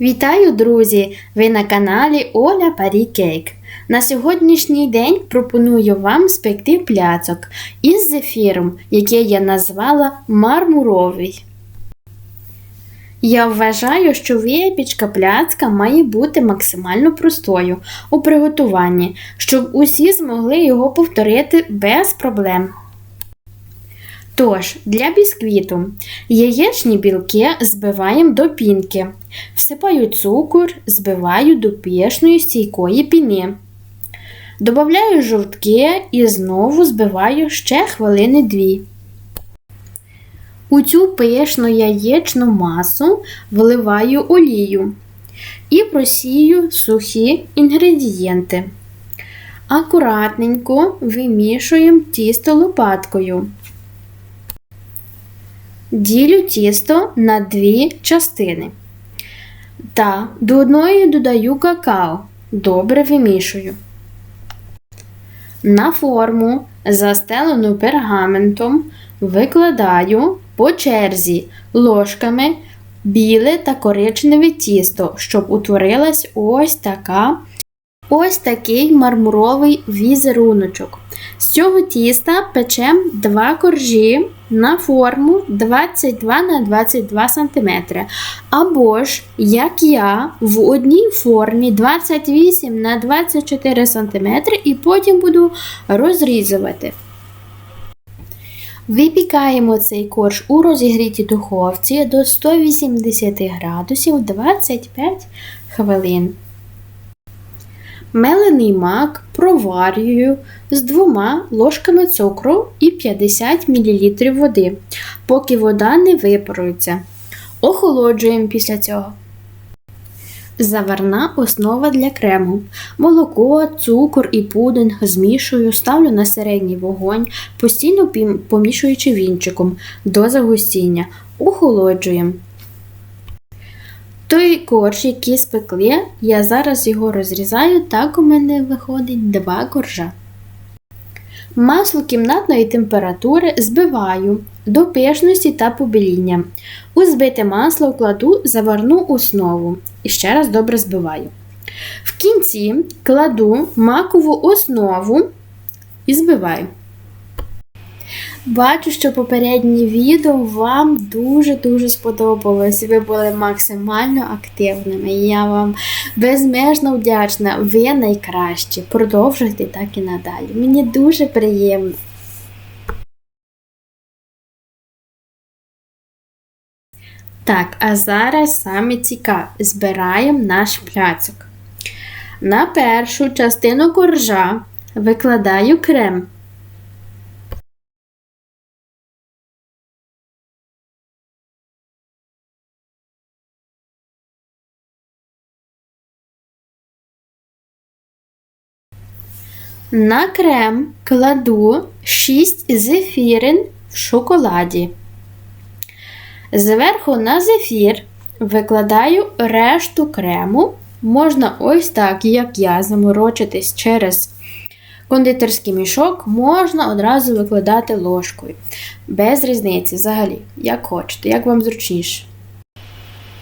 Вітаю, друзі! Ви на каналі Оля Парі Кейк. На сьогоднішній день пропоную вам спекти пляцок із зефіром, який я назвала мармуровий. Я вважаю, що випічка пляцка має бути максимально простою у приготуванні, щоб усі змогли його повторити без проблем. Тож, для бісквіту яєчні білки збиваємо до пінки. Всипаю цукор, збиваю до пішної стійкої піни. Добавляю жовтки і знову збиваю ще хвилини дві. У цю пишну яєчну масу вливаю олію і просію сухі інгредієнти. Акуратненько вимішуємо тісто лопаткою. Ділю тісто на дві частини. Та до одної додаю какао. Добре вимішую. На форму, застелену пергаментом, викладаю по черзі ложками біле та коричневе тісто, щоб утворилась ось така ось такий мармуровий візеруночок. З цього тіста печем два коржі на форму 22 на 22 см. Або ж, як я, в одній формі 28 на 24 см і потім буду розрізувати. Випікаємо цей корж у розігрітій духовці до 180 градусів 25 хвилин. Мелений мак проварюю з двома ложками цукру і 50 мл води, поки вода не випарується. Охолоджуємо після цього. Заварна основа для крему. Молоко, цукор і пудинг змішую, ставлю на середній вогонь, постійно помішуючи вінчиком до загустіння. Охолоджуємо. Той корж, який спекли, я зараз його розрізаю, так у мене виходить два коржа. Масло кімнатної температури збиваю до пишності та побіління. У збите масло кладу заварну основу і ще раз добре збиваю. В кінці кладу макову основу і збиваю. Бачу, що попереднє відео вам дуже-дуже сподобалось. Ви були максимально активними. Я вам безмежно вдячна. Ви найкращі. Продовжуйте так і надалі. Мені дуже приємно. Так, а зараз саме цікаве. Збираємо наш пляцок. На першу частину коржа викладаю крем. На крем кладу 6 зефірин в шоколаді. Зверху на зефір викладаю решту крему. Можна ось так, як я, заморочитись через кондитерський мішок, можна одразу викладати ложкою. Без різниці, взагалі, як хочете, як вам зручніше.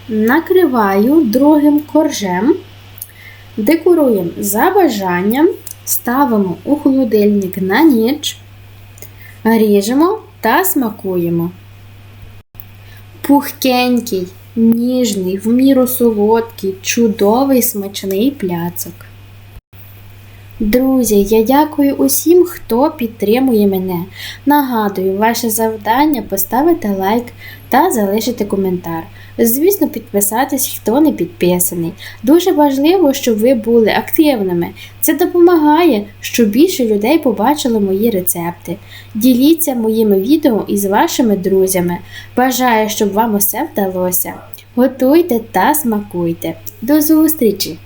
Накриваю другим коржем, декоруємо за бажанням ставимо у холодильник на ніч, ріжемо та смакуємо. Пухкенький, ніжний, в міру солодкий, чудовий смачний пляцок. Друзі, я дякую усім, хто підтримує мене. Нагадую, ваше завдання поставити лайк та залишити коментар. Звісно, підписатись, хто не підписаний. Дуже важливо, щоб ви були активними. Це допомагає, щоб більше людей побачили мої рецепти. Діліться моїми відео із вашими друзями. Бажаю, щоб вам усе вдалося. Готуйте та смакуйте. До зустрічі!